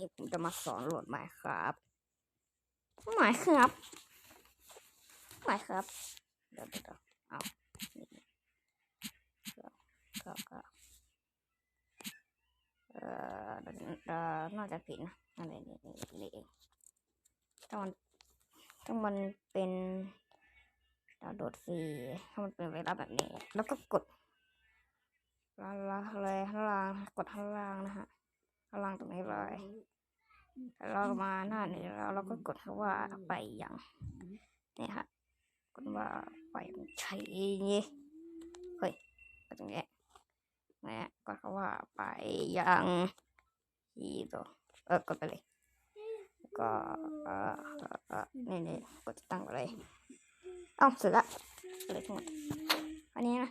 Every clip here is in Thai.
นี่ผมจะมาสอนโหลดไมครับหมายครับหมายครับเดี๋ยวเดี๋ยวเอาก็ก็เอ่อเอ่อนอกจากผิดนะอะไรนี่นี่นี่เองถ้ามันถ้ามันเป็นดาวโหลดฟรีถ้ามันเป็นไวรัสแบบนี้ แล้วก็กดล่างล่างเลยข้างล่างกดข้างล่างนะฮะ ข้างล่างตรงนี้เลยแล้วเรามาหน้านี้แล้วเราก็กดคำว่าไปยังนี่ฮะกดว่าไปยังใช้นี่เฮ้ยกดตรงนี้นะกดคำว่าไปยังอีโตเออกดไปเลยแล้วก็เออเออเออนี่นี่กดติดตั้งไปเลยเอ้าเสร็จละเสร็จทั้งหมดอันนี้นะ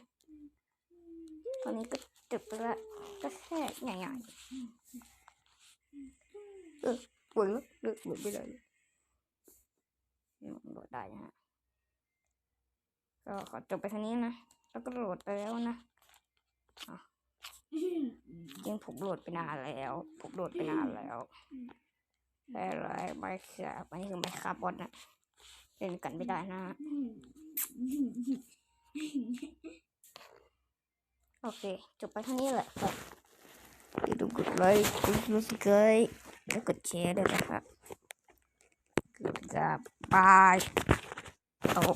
ตอนนี้ก็จบไปละก็แค่ง่ายๆเออปวดแล้วเลิกปวดไม่ได้เลยนี่มันโหลดได้นะฮะก็ขอจบไปเท่านี้นะ แล้วก็โหลดไปแล้วนะจริงผมโหลดไปนานแล้ว ผมโหลดไปนานแล้วได้เลยไม่ครับอันนี้คือไม่ครับบอสนะเล่นกันไม่ได้นะ โอเค จบไปเท่านี้แหละครับอย่าลืมกดไลค์กดซับสไครต์แล้วกดแชร์ด้วยนะครับ Goodbye. Oh.